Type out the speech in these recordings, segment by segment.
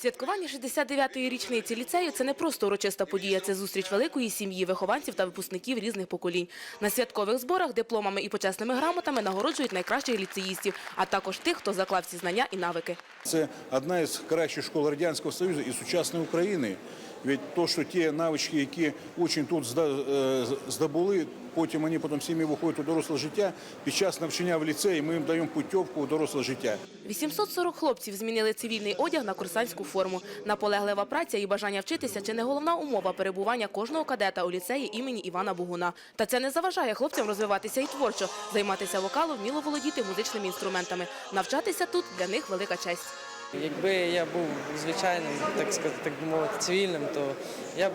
Святкування 69-ї річниці ліцею – це не просто урочиста подія, це зустріч великої сім'ї, вихованців та випускників різних поколінь. На святкових зборах дипломами і почесними грамотами нагороджують найкращих ліцеїстів, а також тих, хто заклав ці знання і навики. Це одна із кращих школ Радянського Союзу і сучасної України. Ведь то, що ті навички, які очень тут е, здобули, потім вони потім всіми виходять у доросле життя. Під час навчання в ліцеї ми їм даємо путівку у доросле життя. 840 хлопців змінили цивільний одяг на курсантську форму. Наполеглива праця і бажання вчитися – чи не головна умова перебування кожного кадета у ліцеї імені Івана Бугуна. Та це не заважає хлопцям розвиватися і творчо, займатися вокалом, вміло володіти музичними інструментами. Навчатися тут для них велика честь. Якби я був звичайним, так сказати, так би мовити, цивільним, то я б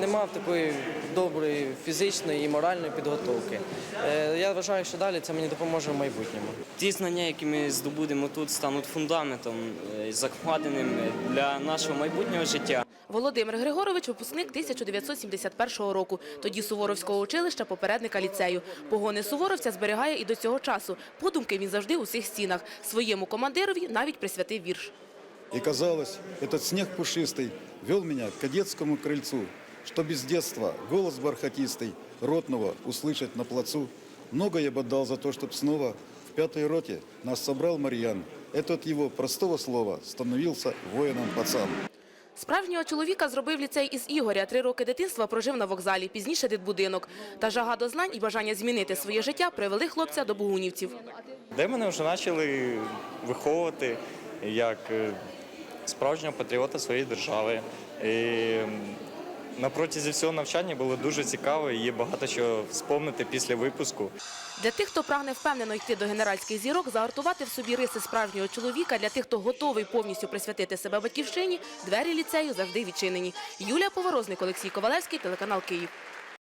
не мав такої доброї фізичної і моральної підготовки. Е, Я вважаю, що далі це мені допоможе в майбутньому. Ті знання, які ми здобудемо тут, стануть фундаментом е, закладеним для нашого майбутнього життя. Володимир Григорович – випускник 1971 року. Тоді Суворовського училища, попередника ліцею. Погони суворовця зберігає і до цього часу. Подумки він завжди у всіх стінах. Своєму командирові навіть присвятив вірш И казалось, этот снег пушистый вел меня к кадетскому крыльцу, что без детства голос бархатистый ротного услышать на плацу. Много я бы отдал за то, чтоб снова в пятой роте нас собрал Марьян. Этот его простого слова становился воином пацан. Справжнього чоловіка зробив ліцей із Ігоря. Три роки дитинства прожив на вокзалі, пізніше дитбудинок. Та жага до знань і бажання змінити своє життя привели хлопця до бугунівців. де мене вже почали виховувати як е, справжнього патріота своєї держави. І на протязі всього навчання було дуже цікаво і є багато чого вспомнити після випуску. Для тих, хто прагне впевнено йти до генеральських зірок, загартувати в собі риси справжнього чоловіка, для тих, хто готовий повністю присвятити себе батьківщині, двері ліцею завжди відчинені. Юлія Поворозник, Олексій Ковалевський, телеканал Київ.